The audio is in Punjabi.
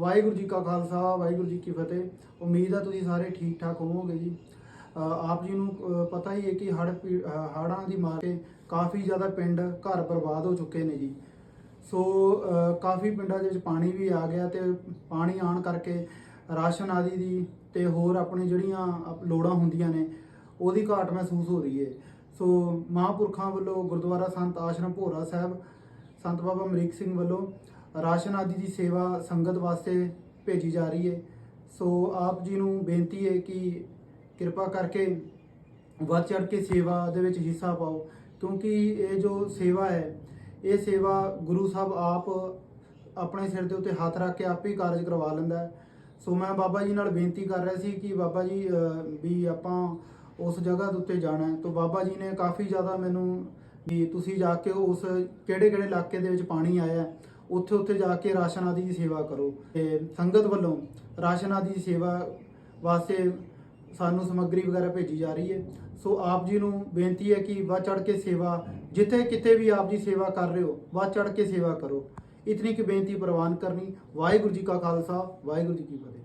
ਵਾਹਿਗੁਰੂ ਜੀ ਕਾ ਖਾਲਸਾ, ਵਾਹਿਗੁਰੂ ਜੀ ਕੀ ਫਤਿਹ। ਉਮੀਦ ਹੈ ਤੁਸੀਂ ਸਾਰੇ ਠੀਕ ਠਾਕ ਹੋਵੋਗੇ ਜੀ। ਆਪ ਜੀ ਨੂੰ ਪਤਾ ਹੀ ਹੈ ਕਿ ਹੜ ਹੜਾਂ ਦੀ ਮਾਰ ਕੇ ਕਾਫੀ ਜ਼ਿਆਦਾ ਪਿੰਡ ਘਰ ਬਰਬਾਦ ਹੋ ਚੁੱਕੇ ਨੇ ਜੀ। ਸੋ ਕਾਫੀ ਪਿੰਡਾਂ ਦੇ ਵਿੱਚ ਪਾਣੀ ਵੀ ਆ ਗਿਆ ਤੇ ਪਾਣੀ ਆਣ ਕਰਕੇ ਰਾਸ਼ਨ ਆਦਿ ਦੀ ਤੇ ਹੋਰ ਆਪਣੀ ਜਿਹੜੀਆਂ ਲੋੜਾਂ ਹੁੰਦੀਆਂ ਨੇ, ਉਹਦੀ ਘਾਟ ਮਹਿਸੂਸ ਹੋ ਰਹੀ ਹੈ। ਸੋ, ਮਹਾਂਪੁਰਖਾਂ ਵੱਲੋਂ ਗੁਰਦੁਆਰਾ ਸੰਤ ਆਸ਼ਰਮ ਭੋਰਾ ਸਾਹਿਬ, ਸੰਤ ਬਾਬਾ ਅਮਰੀਕ ਸਿੰਘ ਵੱਲੋਂ ਰਾਸ਼ਨ ਆਦਿ ਦੀ ਸੇਵਾ ਸੰਗਤ ਵਾਸਤੇ ਭੇਜੀ ਜਾ ਰਹੀ ਹੈ। ਸੋ ਆਪ ਜੀ ਨੂੰ ਬੇਨਤੀ ਹੈ ਕਿ ਕਿਰਪਾ ਕਰਕੇ ਵੱਧ ਚੜ ਕੇ ਸੇਵਾ ਦੇ ਵਿੱਚ ਹਿੱਸਾ ਪਾਓ ਕਿਉਂਕਿ ਇਹ ਜੋ ਸੇਵਾ ਹੈ ਇਹ ਸੇਵਾ ਗੁਰੂ ਸਾਹਿਬ ਆਪ ਆਪਣੇ ਸਿਰ ਦੇ ਉੱਤੇ ਹੱਥ ਰੱਖ ਕੇ ਆਪ ਹੀ ਕਾਰਜ ਕਰਵਾ ਲੈਂਦਾ ਸੋ ਮੈਂ ਬਾਬਾ ਜੀ ਨਾਲ ਬੇਨਤੀ ਕਰ ਰਿਹਾ ਸੀ ਕਿ ਬਾਬਾ ਜੀ ਵੀ ਆਪਾਂ ਉਸ ਜਗ੍ਹਾ ਦੇ ਉੱਤੇ ਜਾਣਾ ਹੈ। ਤਾਂ ਬਾਬਾ ਜੀ ਨੇ ਕਾਫੀ ਜ਼ਿਆਦਾ ਮੈਨੂੰ ਵੀ ਤੁਸੀਂ ਜਾ ਕੇ ਉਸ ਕਿਹੜੇ ਕਿਹੜੇ ਇਲਾਕੇ ਦੇ ਵਿੱਚ ਪਾਣੀ ਆਇਆ ਹੈ, ਉੱਥੇ ਉੱਥੇ ਜਾ ਕੇ ਰਾਸ਼ਨ ਆਦਿ ਦੀ ਸੇਵਾ ਕਰੋ। ਤੇ ਸੰਗਤ ਵੱਲੋਂ ਰਾਸ਼ਨ ਆਦਿ ਦੀ ਸੇਵਾ ਵਾਸਤੇ ਸਾਨੂੰ ਸਮੱਗਰੀ ਵਗੈਰਾ ਭੇਜੀ ਜਾ ਰਹੀ ਹੈ। ਸੋ ਆਪ ਜੀ ਨੂੰ ਬੇਨਤੀ ਹੈ ਕਿ ਵੱਧ ਚੜ ਕੇ ਸੇਵਾ, ਜਿੱਥੇ ਕਿਤੇ ਵੀ ਆਪ ਜੀ ਸੇਵਾ ਕਰ ਰਹੇ ਹੋ, ਵੱਧ ਚੜ ਕੇ ਸੇਵਾ ਕਰੋ। ਇਤਨੀ ਕੀ ਬੇਨਤੀ ਪ੍ਰਵਾਨ ਕਰਨੀ। ਵਾਹਿਗੁਰੂ ਜੀ ਕਾ ਖਾਲਸਾ, ਵਾਹਿਗੁਰੂ ਜੀ ਕੀ ਫਤਿਹ।